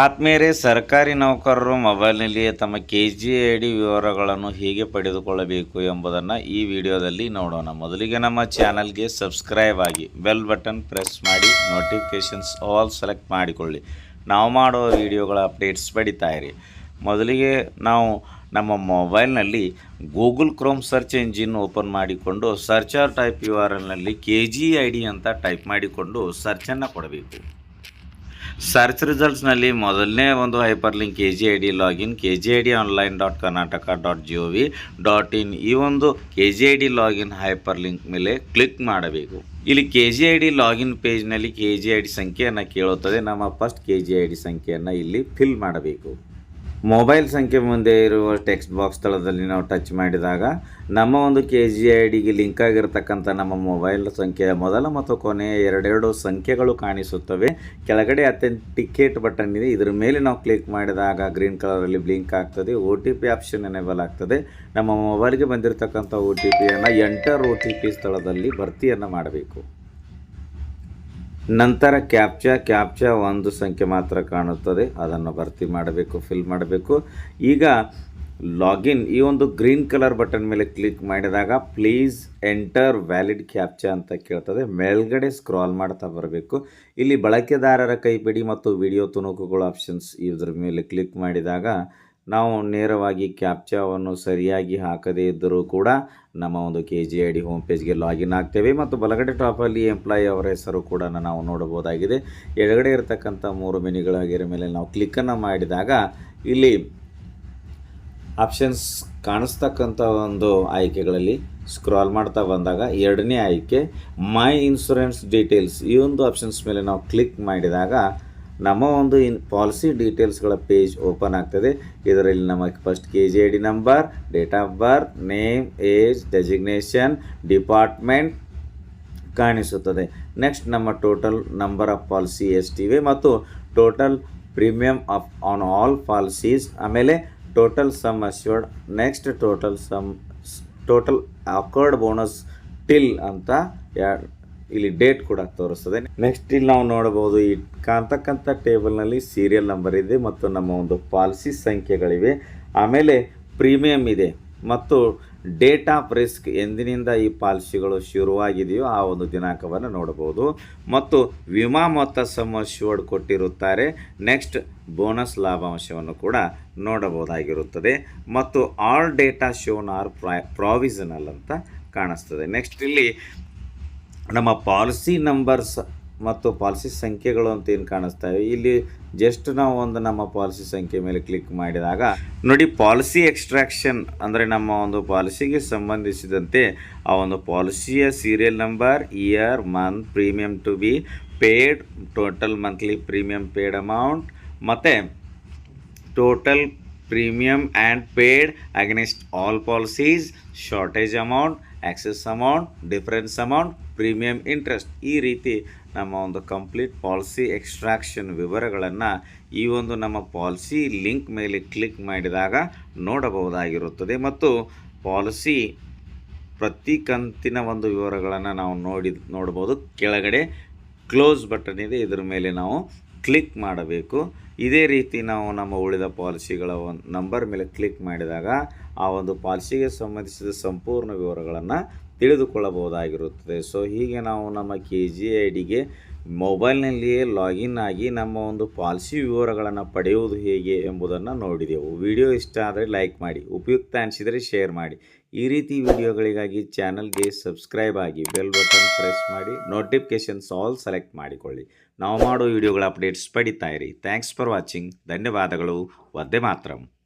ಆತ್ಮೀಯರೇ, ಸರ್ಕಾರಿ ನೌಕರರು ಮೊಬೈಲ್ನಲ್ಲಿಯೇ ತಮ್ಮ ಕೆ ಜಿ ಐ ಡಿ ವಿವರಗಳನ್ನು ಹೇಗೆ ಪಡೆದುಕೊಳ್ಳಬೇಕು ಎಂಬುದನ್ನು ಈ ವಿಡಿಯೋದಲ್ಲಿ ನೋಡೋಣ. ಮೊದಲಿಗೆ ನಮ್ಮ ಚಾನಲ್ಗೆ ಸಬ್ಸ್ಕ್ರೈಬ್ ಆಗಿ ಬೆಲ್ ಬಟನ್ ಪ್ರೆಸ್ ಮಾಡಿ ನೋಟಿಫಿಕೇಷನ್ಸ್ ಆಲ್ ಸೆಲೆಕ್ಟ್ ಮಾಡಿಕೊಳ್ಳಿ. ನಾವು ಮಾಡುವ ವಿಡಿಯೋಗಳ ಅಪ್ಡೇಟ್ಸ್ ಪಡಿತಾ ಇರಿ. ಮೊದಲಿಗೆ ನಾವು ನಮ್ಮ ಮೊಬೈಲ್ನಲ್ಲಿ Google Chrome search engine open ಮಾಡಿಕೊಂಡು search or type U R ಎಲ್ನಲ್ಲಿ K G I D ಅಂತ ಟೈಪ್ ಮಾಡಿಕೊಂಡು ಸರ್ಚನ್ನು ಕೊಡಬೇಕು. ಸರ್ಚ್ ರಿಸಲ್ಟ್ಸ್ನಲ್ಲಿ ಮೊದಲನೇ ಒಂದು hyperlink K G I D login K G I D online dot Karnataka dot G O V dot in ಈ ಒಂದು K G I D login hyperlink ಮೇಲೆ ಕ್ಲಿಕ್ ಮಾಡಬೇಕು. ಇಲ್ಲಿ K G I D login ಪೇಜ್ನಲ್ಲಿ K G I D ಸಂಖ್ಯೆಯನ್ನು ಕೇಳುತ್ತದೆ. ನಮ್ಮ first K G I D ಸಂಖ್ಯೆಯನ್ನು ಇಲ್ಲಿ ಫಿಲ್ ಮಾಡಬೇಕು. ಮೊಬೈಲ್ ಸಂಖ್ಯೆ ಮುಂದೆ ಇರುವ ಟೆಕ್ಸ್ಟ್ ಬಾಕ್ಸ್ ಸ್ಥಳದಲ್ಲಿ ನಾವು ಟಚ್ ಮಾಡಿದಾಗ ನಮ್ಮ ಒಂದು ಕೆ ಜಿ ಐ ಡಿಗೆ ಲಿಂಕ್ ಆಗಿರತಕ್ಕಂಥ ನಮ್ಮ ಮೊಬೈಲ್ ಸಂಖ್ಯೆಯ ಮೊದಲ ಮತ್ತು ಕೊನೆಯ ಎರಡೆರಡು ಸಂಖ್ಯೆಗಳು ಕಾಣಿಸುತ್ತವೆ. ಕೆಳಗಡೆ ಅಥೆಂಟಿಕೇಟ್ ಬಟನ್ ಇದೆ. ಇದರ ಮೇಲೆ ನಾವು ಕ್ಲಿಕ್ ಮಾಡಿದಾಗ ಗ್ರೀನ್ ಕಲರಲ್ಲಿ ಬ್ಲಿಂಕ್ ಆಗ್ತದೆ. O T P option enable ಆಗ್ತದೆ. ನಮ್ಮ ಮೊಬೈಲ್ಗೆ ಬಂದಿರತಕ್ಕಂಥ ಒ ಟಿ ಪಿಯನ್ನು ಎಂಟರ್ ಒ ಟಿ ಪಿ ಸ್ಥಳದಲ್ಲಿ ಭರ್ತಿಯನ್ನು ಮಾಡಬೇಕು. ನಂತರ ಕ್ಯಾಪ್ಚಾ ಕ್ಯಾಪ್ಚಾ ಒಂದು ಸಂಖ್ಯೆ ಮಾತ್ರ ಕಾಣುತ್ತದೆ. ಅದನ್ನು ಭರ್ತಿ ಮಾಡಬೇಕು ಫಿಲ್ ಮಾಡಬೇಕು. ಈಗ ಲಾಗಿನ್ ಈ ಒಂದು ಗ್ರೀನ್ ಕಲರ್ ಬಟನ್ ಮೇಲೆ ಕ್ಲಿಕ್ ಮಾಡಿದಾಗ ಪ್ಲೀಸ್ ಎಂಟರ್ ವ್ಯಾಲಿಡ್ ಕ್ಯಾಪ್ಚಾ ಅಂತ ಕೇಳ್ತದೆ. ಮೇಲ್ಗಡೆ ಸ್ಕ್ರಾಲ್ ಮಾಡ್ತಾ ಬರಬೇಕು. ಇಲ್ಲಿ ಬಳಕೆದಾರರ ಕೈಪಿಡಿ ಮತ್ತು ವಿಡಿಯೋ ತುಣುಕುಗಳು ಆಪ್ಷನ್ಸ್ ಇದ್ರ ಮೇಲೆ ಕ್ಲಿಕ್ ಮಾಡಿದಾಗ ನಾವು ನೇರವಾಗಿ ಕ್ಯಾಪ್ಚಾವನ್ನು ಸರಿಯಾಗಿ ಹಾಕದೇ ಇದ್ದರೂ ಕೂಡ ನಮ್ಮ ಒಂದು K G I D home ಪೇಜ್ಗೆ login ಆಗ್ತೇವೆ ಮತ್ತು ಬಲಗಡೆ ಟಾಪಲ್ಲಿ ಎಂಪ್ಲಾಯಿ ಅವರ ಹೆಸರು ಕೂಡ ನಾವು ನೋಡಬಹುದಾಗಿದೆ. ಎಡಗಡೆ ಇರತಕ್ಕಂಥ ಮೂರು ಮೆನಿಗಳಾಗಿರೋ ಮೇಲೆ ನಾವು ಕ್ಲಿಕ್ಕನ್ನು ಮಾಡಿದಾಗ ಇಲ್ಲಿ ಆಪ್ಷನ್ಸ್ ಕಾಣಿಸ್ತಕ್ಕಂಥ ಒಂದು ಆಯ್ಕೆಗಳಲ್ಲಿ ಸ್ಕ್ರಾಲ್ ಮಾಡ್ತಾ ಬಂದಾಗ ಎರಡನೇ ಆಯ್ಕೆ ಮೈ ಇನ್ಶೂರೆನ್ಸ್ ಡೀಟೇಲ್ಸ್ ಈ ಒಂದು ಆಪ್ಷನ್ಸ್ ಮೇಲೆ ನಾವು ಕ್ಲಿಕ್ ಮಾಡಿದಾಗ ನಮ್ಮ ಒಂದು ಇನ್ ಪಾಲಿಸಿ ಡೀಟೇಲ್ಸ್ಗಳ ಪೇಜ್ ಓಪನ್ ಆಗ್ತದೆ. ಇದರಲ್ಲಿ ನಮಗೆ first K G I D number, date of birth, name, age, designation, department ಕಾಣಿಸುತ್ತದೆ. ನೆಕ್ಸ್ಟ್ ನಮ್ಮ ಟೋಟಲ್ ನಂಬರ್ ಆಫ್ ಪಾಲಿಸಿ ಎಷ್ಟಿವೆ ಮತ್ತು total premium of on all policies, ಆಮೇಲೆ total sum assured next total sum total accrued bonus till ಅಂತ ಯಾ ಇಲ್ಲಿ date ಕೂಡ ತೋರಿಸ್ತದೆ. ನೆಕ್ಸ್ಟ್ ಇಲ್ಲಿ ನಾವು ನೋಡಬಹುದು ಈ ಕಾಣ್ತಕ್ಕಂಥ ಟೇಬಲ್ನಲ್ಲಿ ಸೀರಿಯಲ್ ನಂಬರ್ ಇದೆ ಮತ್ತು ನಮ್ಮ ಒಂದು ಪಾಲಿಸಿ ಸಂಖ್ಯೆಗಳಿವೆ. ಆಮೇಲೆ ಪ್ರೀಮಿಯಂ ಇದೆ ಮತ್ತು ಡೇಟ್ ಆಫ್ ರಿಸ್ಕ್ ಎಂದಿನಿಂದ ಈ ಪಾಲಿಸಿಗಳು ಶುರುವಾಗಿದೆಯೋ ಆ ಒಂದು ದಿನಾಂಕವನ್ನು ನೋಡಬಹುದು. ಮತ್ತು ವಿಮಾ ಮೊತ್ತ ಸಮ ಶೋಡ್ ಕೊಟ್ಟಿರುತ್ತಾರೆ. ನೆಕ್ಸ್ಟ್ ಬೋನಸ್ ಲಾಭಾಂಶವನ್ನು ಕೂಡ ನೋಡಬಹುದಾಗಿರುತ್ತದೆ. ಮತ್ತು all data shown are provisional ಅಂತ ಕಾಣಿಸ್ತದೆ. ನೆಕ್ಸ್ಟ್ ಇಲ್ಲಿ ನಮ್ಮ ಪಾಲಿಸಿ ನಂಬರ್ಸ್ ಮತ್ತು ಪಾಲಿಸಿ ಸಂಖ್ಯೆಗಳು ಅಂತ ಏನು ಇವೆ? ಇಲ್ಲಿ ಜಸ್ಟ್ ನಾವು ಒಂದು ನಮ್ಮ ಪಾಲಿಸಿ ಸಂಖ್ಯೆ ಮೇಲೆ ಕ್ಲಿಕ್ ಮಾಡಿದಾಗ, ನೋಡಿ ಪಾಲಿಸಿ ಎಕ್ಸ್ಟ್ರಾಕ್ಷನ್ ಅಂದರೆ ನಮ್ಮ ಒಂದು ಪಾಲಿಸಿಗೆ ಸಂಬಂಧಿಸಿದಂತೆ ಆ ಒಂದು ಪಾಲಿಸಿಯ serial number year month premium to be paid total monthly premium paid amount ಮತ್ತು total premium and paid against all policies shortage amount excess amount difference amount premium interest ಈ ರೀತಿ ನಮ್ಮ ಒಂದು ಕಂಪ್ಲೀಟ್ ಪಾಲಿಸಿ ಎಕ್ಸ್ಟ್ರಾಕ್ಷನ್ ವಿವರಗಳನ್ನು ಈ ಒಂದು ನಮ್ಮ policy link ಮೇಲೆ ಕ್ಲಿಕ್ ಮಾಡಿದಾಗ ನೋಡಬಹುದಾಗಿರುತ್ತದೆ. ಮತ್ತು ಪಾಲಿಸಿ ಪ್ರತಿ ಕಂತಿನ ಒಂದು ವಿವರಗಳನ್ನು ನಾವು ನೋಡಿ ನೋಡ್ಬೋದು. ಕೆಳಗಡೆ ಕ್ಲೋಸ್ ಬಟನ್ ಇದೆ. ಇದರ ಮೇಲೆ ನಾವು ಕ್ಲಿಕ್ ಮಾಡಬೇಕು. ಇದೇ ರೀತಿ ನಾವು ನಮ್ಮ ಉಳಿದ ಪಾಲಿಸಿಗಳ ಒಂದು ನಂಬರ್ ಮೇಲೆ ಕ್ಲಿಕ್ ಮಾಡಿದಾಗ ಆ ಒಂದು ಪಾಲಿಸಿಗೆ ಸಂಬಂಧಿಸಿದ ಸಂಪೂರ್ಣ ವಿವರಗಳನ್ನು ತಿಳಿದುಕೊಳ್ಳಬಹುದಾಗಿರುತ್ತದೆ. ಸೊ ಹೀಗೆ ನಾವು ನಮ್ಮ ಕೆ ಜಿ ಐ ಡಿಗೆ ಮೊಬೈಲ್ನಲ್ಲಿಯೇ ಲಾಗಿನ್ ಆಗಿ ನಮ್ಮ ಒಂದು ಪಾಲಿಸಿ ವಿವರಗಳನ್ನು ಪಡೆಯುವುದು ಹೇಗೆ ಎಂಬುದನ್ನು ನೋಡಿದೆವು. ವಿಡಿಯೋ ಇಷ್ಟ ಆದರೆ ಲೈಕ್ ಮಾಡಿ, ಉಪಯುಕ್ತ ಅನಿಸಿದರೆ ಶೇರ್ ಮಾಡಿ. ಈ ರೀತಿ ವಿಡಿಯೋಗಳಿಗಾಗಿ ಚಾನಲ್ಗೆ ಸಬ್ಸ್ಕ್ರೈಬ್ ಆಗಿ ಬೆಲ್ ಬಟನ್ ಪ್ರೆಸ್ ಮಾಡಿ, ನೋಟಿಫಿಕೇಷನ್ಸ್ ಆಲ್ ಸೆಲೆಕ್ಟ್ ಮಾಡಿಕೊಳ್ಳಿ. ನಾವು ಮಾಡೋ ವಿಡಿಯೋಗಳ ಅಪ್ಡೇಟ್ಸ್ ಪಡಿತಾ ಇರಿ. Thanks for watching. ಧನ್ಯವಾದಗಳು. ಒದ್ದೆ ಮಾತರಂ.